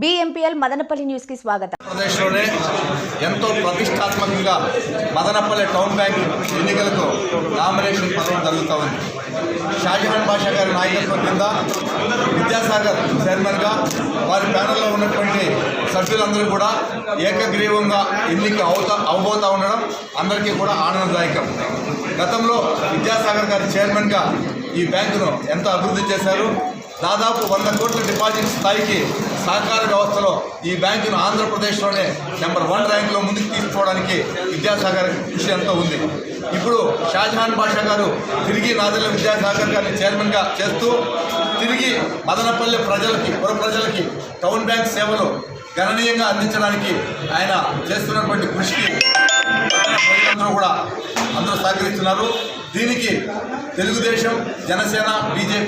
బిఎంపీఎల్ మదనపల్లి న్యూస్కి స్వాగతం. ఆంధ్రప్రదేశ్లోనే ఎంతో ప్రతిష్టాత్మకంగా మదనపల్లి టౌన్ బ్యాంక్ ఎన్నికలకు నామినేషన్ పత్రం జరుగుతూ ఉంది. షాజహాన్ బాషా గారి నాయకత్వం కింద విద్యాసాగర్ చైర్మన్గా వారి ప్యానల్లో ఉన్నటువంటి సభ్యులందరూ కూడా ఏకగ్రీవంగా ఎన్నిక అవుతా అవబోతా ఉండడం అందరికీ కూడా ఆనందదాయకం. గతంలో విద్యాసాగర్ గారి చైర్మన్గా ఈ బ్యాంకును ఎంతో అభివృద్ధి చేశారు. దాదాపు వంద కోట్ల డిపాజిట్ స్థాయికి సహకార వ్యవస్థలో ఈ బ్యాంకును ఆంధ్రప్రదేశ్లోనే నెంబర్ వన్ ర్యాంకులో ముందుకు తీసుకోవడానికి విద్యాసాగర్ కృషి ఎంతో ఉంది. ఇప్పుడు షాజహాన్ బాషా గారు తిరిగి నాదెల్ల విద్యాసాగర్ గారిని చైర్మన్గా చేస్తూ తిరిగి మదనపల్లి ప్రజలకి పుర ప్రజలకి టౌన్ బ్యాంక్ సేవలు గణనీయంగా అందించడానికి ఆయన చేస్తున్నటువంటి కృషికి ప్రజలందరూ కూడా అందరూ సహకరిస్తున్నారు. దీనికి తెలుగుదేశం జనసేన బీజేపీ